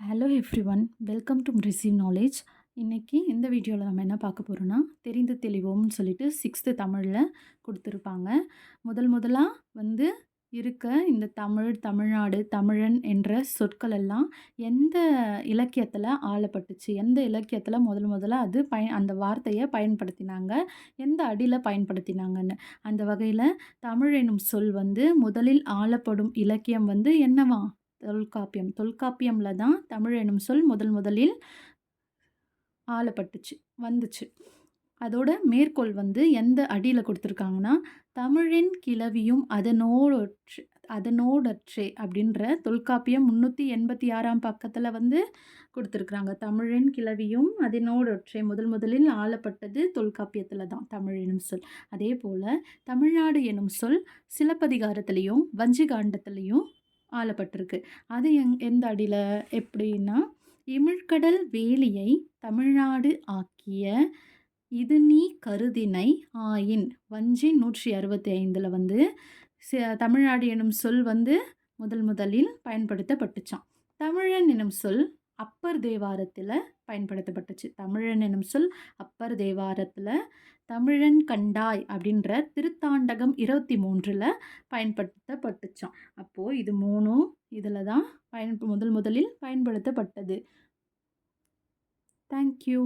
Hello everyone welcome to receive knowledge இன்றைக்கி இந்த வீடியோவில் நம்ம என்ன பார்க்க போகிறோன்னா தெரிந்து தெளிவோம்னு சொல்லிட்டு சிக்ஸ்த்து தமிழில் கொடுத்துருப்பாங்க. முதல் முதலாக வந்து இருக்க இந்த தமிழ் தமிழ்நாடு தமிழன் என்ற சொற்கள் எல்லாம் எந்த இலக்கியத்தில் ஆளப்பட்டுச்சு எந்த இலக்கியத்தில் முதல் முதல்ல அது பய அந்த வார்த்தையை பயன்படுத்தினாங்க எந்த அடியில் பயன்படுத்தினாங்கன்னு. அந்த வகையில் தமிழ் எனும் சொல் வந்து முதலில் ஆளப்படும் இலக்கியம் வந்து என்னவா? தொல்காப்பியம். தொல்காப்பியமில் தான் தமிழ் எனும் சொல் முதல் முதலில் ஆளப்பட்டுச்சு வந்துச்சு. அதோட மேற்கோள் வந்து எந்த அடியில் கொடுத்துருக்காங்கன்னா தமிழின் கிளவியும் அதனோடொற்று அதனோடற்றே அப்படின்ற தொல்காப்பியம் முந்நூற்றி எண்பத்தி ஆறாம் பக்கத்தில் வந்து கொடுத்துருக்குறாங்க. தமிழின் கிளவியும் அதனோடொற்றே முதல் முதலில் ஆளப்பட்டது தொல்காப்பியத்தில் தான் தமிழ் எனும் சொல். அதே போல் தமிழ்நாடு எனும் சொல் சிலப்பதிகாரத்துலேயும் வஞ்சிகாண்டத்துலேயும் ஆளப்பட்டிருக்கு. அது எங் எந்த அடியில்? எப்படின்னா இமிழ்கடல் வேலியை தமிழ்நாடு ஆக்கிய இது நீ கருதினை ஆயின். வஞ்சி நூற்றி அறுபத்தி ஐந்தில் வந்து தமிழ்நாடு எனும் சொல் வந்து முதல் முதலில் பயன்படுத்தப்பட்டுச்சான் தமிழன் எனும் சொல் அப்பர் தேவாரத்தில் பயன்படுத்தப்பட்டுச்சு. தமிழன் எனும் சொல் அப்பர் தேவாரத்தில் தமிழன் கண்டாய் அப்படின்ற திருத்தாண்டகம் இருபத்தி மூன்றில் பயன்படுத்தப்பட்டுச்சான் அப்போது இது மூணும் இதில் தான் பயன் முதல் முதலில் பயன்படுத்தப்பட்டது. தேங்க்யூ